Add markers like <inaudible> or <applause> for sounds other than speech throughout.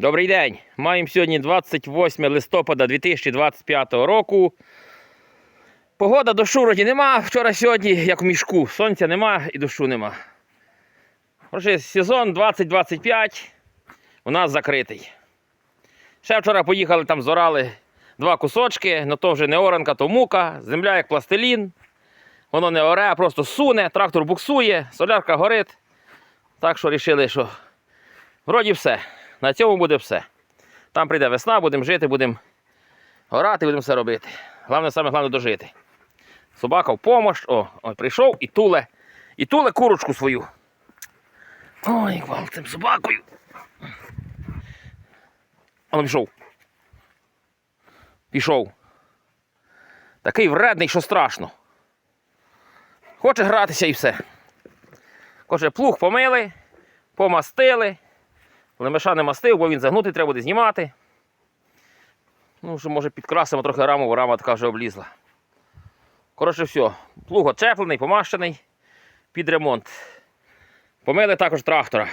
Добрий день. Маємо сьогодні 28 листопада 2025 року. Погода дощу вроді нема. Вчора сьогодні, як в мішку. Сонця нема і дощу нема. Коротше, сезон 2025 у нас закритий. Ще вчора поїхали там зорали два кусочки, але то вже не оранка, то мука, земля як пластилін. Воно не оре, а просто суне, трактор буксує, солярка горить. Так що вирішили, що вроді все. На цьому буде все. Там прийде весна, будемо жити, будемо орати, будемо все робити. Головне, саме головне дожити. Собака в помощ. О, ой, прийшов і туле. І туле курочку свою. Ой, гвал цим собакою. Воно пішов. Пішов. Такий вредний, що страшно. Хоче гратися і все. Хоче плуг помили, помастили. Лемеша не мастив, бо він загнутий, треба буде знімати. Ну, що може підкрасимо трохи раму, бо рама така вже облізла. Коротше, все. Плуг очеплений, помащений під ремонт. Помили також трактора.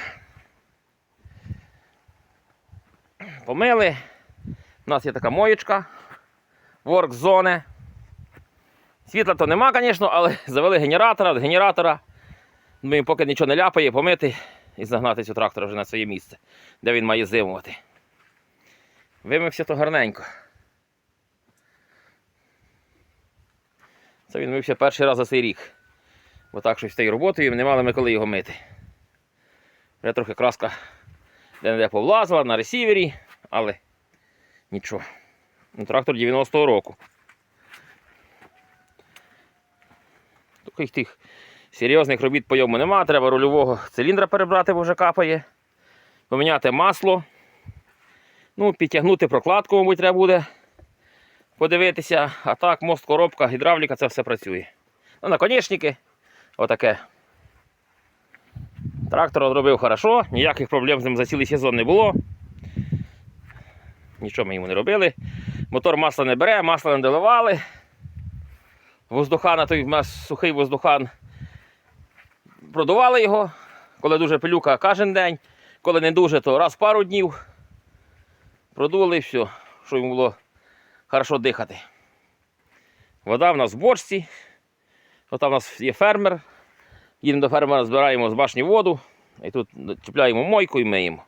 Помили. У нас є така моєчка. Ворк зони. Світла то нема, звісно, але <laughs> завели генератора, От генератора. Ми поки нічого не ляпає, помити і загнати цю трактора вже на своє місце, де він має зимувати. Вимився то гарненько. Це він мився перший раз за цей рік. Бо так щось тією роботою не мали ми коли його мити. Вже трохи краска де-не-де повлазила на ресівері, але нічого. Ну, Трактор 90-го року. Таких тих серйозних робіт по йому нема. Треба рульового циліндра перебрати, бо вже капає. Поміняти масло. Ну, підтягнути прокладку, мабуть, треба буде подивитися. А так, мост, коробка, гідравліка, це все працює. Ну, наконечники. Отаке. Трактор зробив хорошо, ніяких проблем з ним за цілий сезон не було. Нічого ми йому не робили. Мотор масла не бере, масла не доливали. Воздухана, той у нас сухий воздухан. Продували його, коли дуже пилюка кожен день, коли не дуже, то раз в пару днів. Продули і все, щоб йому було хорошо дихати. Вода в нас в бочці. Отам у нас є фермер. Їдемо до фермера, збираємо з башні воду. І тут чіпляємо мойку і миємо.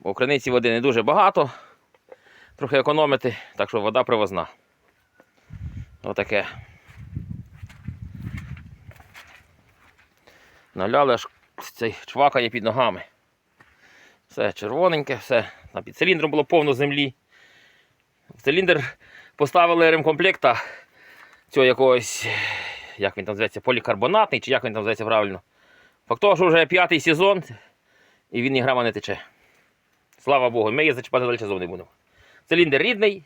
Бо в криниці води не дуже багато. Трохи економити, так що вода привозна. Отаке. Наляли аж цей чвакає під ногами. Все червоненьке, все. На під циліндром було повно землі. В циліндр поставили ремкомплекта цього якогось, як він там зветься, полікарбонатний, чи як він там зветься правильно. Факт того, що вже п'ятий сезон і він ні грама не тече. Слава Богу, ми її зачіпати далі зовсім не будемо. Циліндр рідний,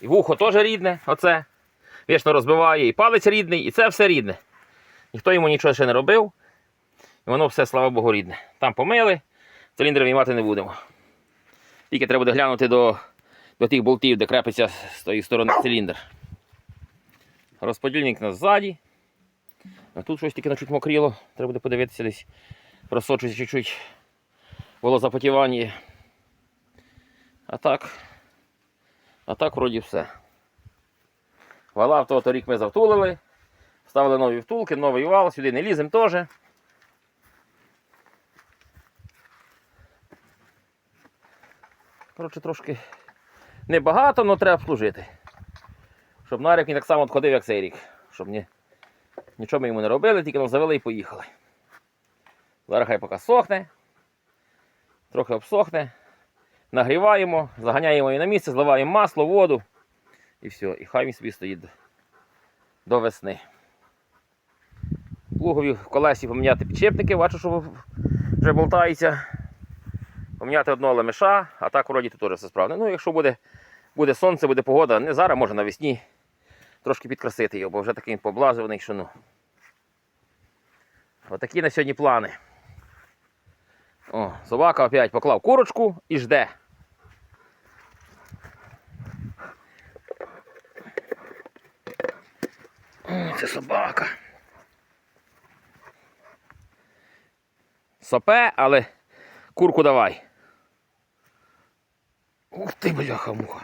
і вухо теж рідне, оце. Вічно розбиває, і палець рідний, і це все рідне. Ніхто йому нічого ще не робив. І воно все, слава Богу, рідне. Там помили, циліндр виймати не будемо. Тільки треба буде глянути до, до тих болтів, де крепиться з тої сторони циліндр. Розподільник у нас ззаді. А тут щось таке чуть мокріло. Треба буде подивитися десь. Просочується чуть-чуть волозапотівання. А так. А так вроді все. Вала в того ми завтулили. Вставили нові втулки, новий вал, сюди не ліземо теж. Коротше, трошки небагато, але треба служити. Щоб нарік не так само ходив, як цей рік. Щоб ні, нічого ми йому не робили, тільки нам завели і поїхали. Зараз хай поки сохне, трохи обсохне, нагріваємо, заганяємо її на місце, зливаємо масло, воду і все. І хай він собі стоїть до- весни. Плугові в колесі поміняти підшипники, бачу, що вже болтається. Поміняти одного лемеша, а так вроді теж все справне. Ну, якщо буде, буде сонце, буде погода, не зараз, може навесні трошки підкрасити його, бо вже такий поблазуваний, що ну. Отакі на сьогодні плани. О, собака опять поклав курочку і жде. О, це собака. Сопе, але курку давай. Ух ти, бляха-муха.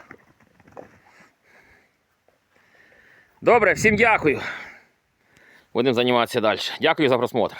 Добре, всім дякую. Будемо займатися далі. Дякую за просмотр.